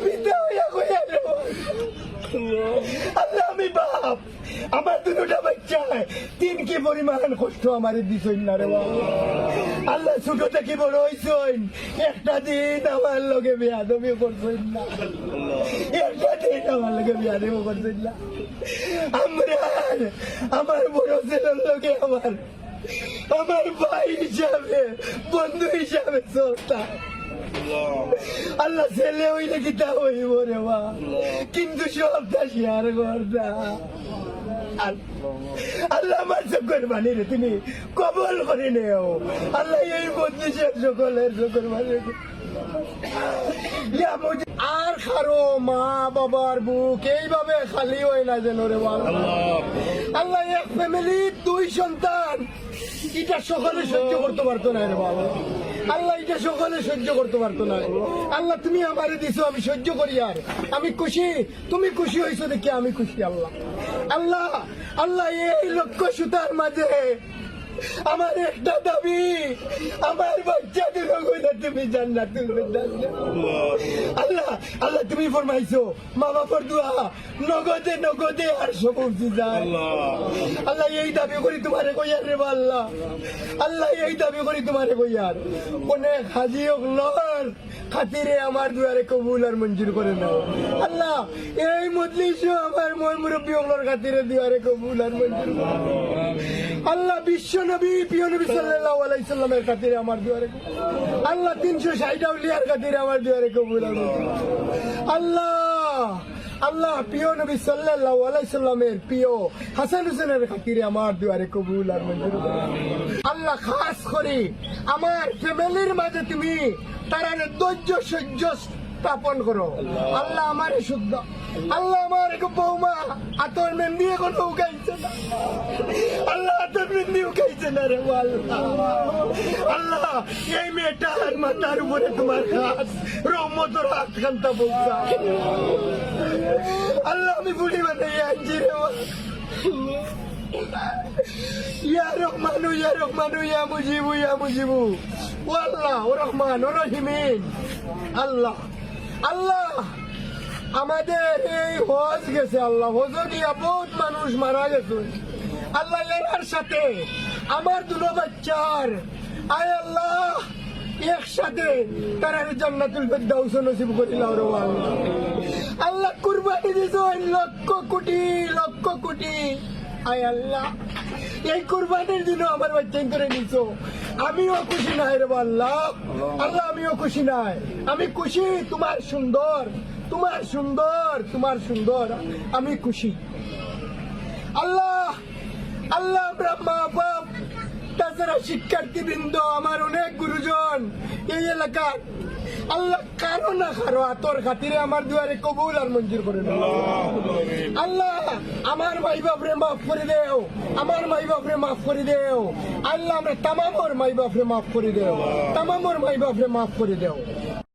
পিতা হইয়া কইয়া আল্লাহ আমি বাপ আমার দুটা বাচ্চা তিন কি পরিমাণ কষ্ট আমার দিছইন না রে আল্লাহ ছোট থেকে বড় হইছইন একটা দিন আমার লগে বিয়াদবি করছইন না একটা দিন আমার লগে বিয়াদবি করছইন না আমরা আমার বড় ছেলের লগে আমার আমার ভাই হিসাবে বন্ধু হিসাবে চলতা আল্লাহ ছেলে হইলে কি তা হইব রে বা কিন্তু সবটা শেয়ার করতা আল্লাহ আমার চক্কর বানি রে, তুমি কবল করে নেও। আল্লাহ এই সকলের ইয়া মুঝে- আর খারো মা বাবার বুক, এইভাবে খালি হয় না যেন রে আল্লাহ এক ফ্যামিলি দুই সন্তান। এটা সকলে সহ্য করতে পারতো না রে বাবা। আল্লাহ এটা সকলে সহ্য করতে পারতো না। আল্লাহ, তুমি আমারে দিছো, আমি সহ্য করি আর। আমি খুশি, তুমি খুশি হয়েছো দেখি আমি খুশি, আল্লাহ। আল্লাহ আল্লাহ এই লক্ষ্য সুতার মাঝে আমার একটা দাবি আমার বাচ্চা দুটো কইরা তুমি জান্নাতুল ফেরদাউস আল্লাহ আল্লাহ তুমি ফরমাইছো মা বাবার দোয়া নগদে নগদে আর সবজি যায় আল্লাহ এই দাবি করি তোমারে কইয়ার রে আল্লাহ আল্লাহ এই দাবি করি তোমারে কইয়ার। অনেক হাজি লর খাতিরে আমার দুয়ারে কবুল আর মঞ্জুর করে নাও। আল্লাহ, এই মজলিস আমার মই মুরব্বী ওগুলোর খাতিরে দুয়ারে কবুল আর মঞ্জুর করে। আল্লাহ বিশ্ব নবী, প্রিয় নবী সাল্লাল্লাহু আলাইহি সাল্লামের খাতিরে আমার দুয়ারে আল্লাহ তিনশো ষাট আউলিয়ার খাতিরে আমার দুয়ারে কবুল। আল্লাহ আল্লাহ প্রিয় নবী সাল্লাল্লাহু আলাইহি সাল্লামের প্রিয় হাসান হোসেনের খাতিরে আমার দুয়ারে কবুল আর আল্লাহ খাস করে আমার ফ্যামিলির মাঝে তুমি তারা ধৈর্য, সহ্য স্থাপন করো। আল্লাহ আমার শুদ্ধ। আল্লাহ আমার বৌমা, আতর মেহেন্দি এখনও উগাইছে না আল্লাহ আতর মেহেন্দি উগাইছে না। আল্লাহ আল্লাহ ইয়া ইয়া ইয়া ইয়া ও আল্লাহ আল্লাহ আল্লাহ আমাদের এই হজ গেছে আল্লাহ হজ বহুত মানুষ মারা গেছে আল্লাহ এর সাথে আমার দুটো বাচ্চার। আয় আল্লাহ, একসাথে তারা জান্নাতুল ফেরদাউস নসিব করিলাম রে আল্লাহ কুরবানি দিছো লক্ষ কোটি লক্ষ কোটি। আয় আল্লাহ, এই কুরবানির দিনও আমার বাচ্চা করে নিছো। আমিও খুশি নাই রে আল্লাহ। আল্লাহ, আমিও খুশি নাই। আমি খুশি, তোমার সুন্দর তোমার সুন্দর তোমার সুন্দর। আমি খুশি। আল্লাহ আল্লাহ বাপ তাছাড়া শিক্ষার্থী বৃন্দ আমার অনেক গুরুজন এই এলাকার। আল্লাহ কারও না কারও আতর খাতিরে আমার দুয়ারে কবুল আর মঞ্জুর করে আল্লাহ আমার মাই বাপরে মাফ করে দেও। আমার মাই বাপরে মাফ করে দেও। আল্লাহ আমরা তামামর মাই বাপরে মাফ করে দেও। তামামর মাই বাপরে মাফ করে দেও।